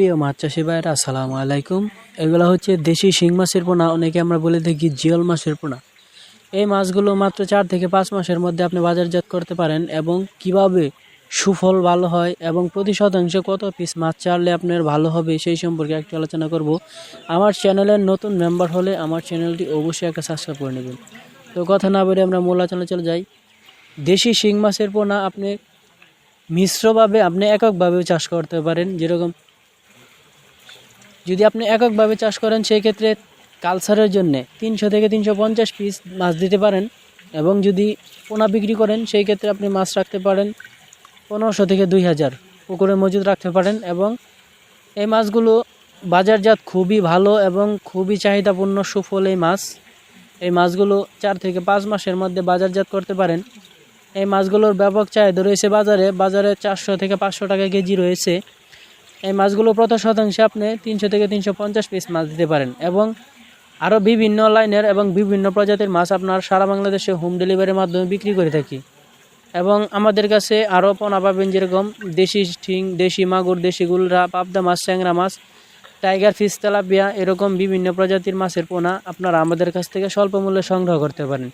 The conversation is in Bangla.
প্রিয় মাছ চাষি ভাইরা আসসালামু আলাইকুম। এগুলো হচ্ছে দেশি শিং মাছের পোনা, অনেকে আমরা বলে থাকি জিওল মাছের পোনা। এই মাছগুলো মাত্র চার থেকে পাঁচ মাসের মধ্যে আপনি বাজারজাত করতে পারেন এবং কীভাবে সুফল ভালো হয় এবং প্রতি শতাংশে কত পিস মাছ চারলে আপনার ভালো হবে সেই সম্পর্কে একটু আলোচনা করব। আমার চ্যানেলের নতুন মেম্বার হলে আমার চ্যানেলটি অবশ্যই একটা সাবস্ক্রাইব করে নেবেন। তো কথা না বলে আমরা মূল আলোচনা চলে যাই। দেশি শিং মাছের পোনা আপনি মিশ্রভাবে আপনি এককভাবেও চাষ করতে পারেন, যেরকম যদি আপনি এককভাবে চাষ করেন, সেই ক্ষেত্রে কালচারের জন্য তিনশো থেকে তিনশো পঞ্চাশ পিস মাছ দিতে পারেন এবং যদি পোনা বিক্রি করেন, সেই ক্ষেত্রে আপনি মাছ রাখতে পারেন পনেরোশো থেকে দুই হাজার পুকুরে মজুদ রাখতে পারেন এবং এই মাছগুলো বাজারজাত খুবই ভালো এবং খুবই চাহিদাপূর্ণ সুফল এই মাছ। এই মাছগুলো চার থেকে পাঁচ মাসের মধ্যে বাজারজাত করতে পারেন। এই মাছগুলোর ব্যাপক চাহিদা রয়েছে বাজারে। বাজারে চারশো থেকে পাঁচশো টাকা কেজি রয়েছে। এই মাছগুলো প্রতি শতাংশে আপনি তিনশো থেকে তিনশো পঞ্চাশ পিস মাছ দিতে পারেন এবং আরও বিভিন্ন লাইনের এবং বিভিন্ন প্রজাতির মাছ আপনার সারা বাংলাদেশে হোম ডেলিভারির মাধ্যমে বিক্রি করে থাকি। এবং আমাদের কাছে আরও পোনা পাবেন যেরকম দেশি ঠিং দেশি মাগুর, দেশি গুলরা, পাবদা মাছ ট্যাংরা মাছ, টাইগার ফিস তেলাপিয়া, এরকম বিভিন্ন প্রজাতির মাছের পোনা আপনারা আমাদের কাছ থেকে স্বল্প মূল্যে সংগ্রহ করতে পারেন।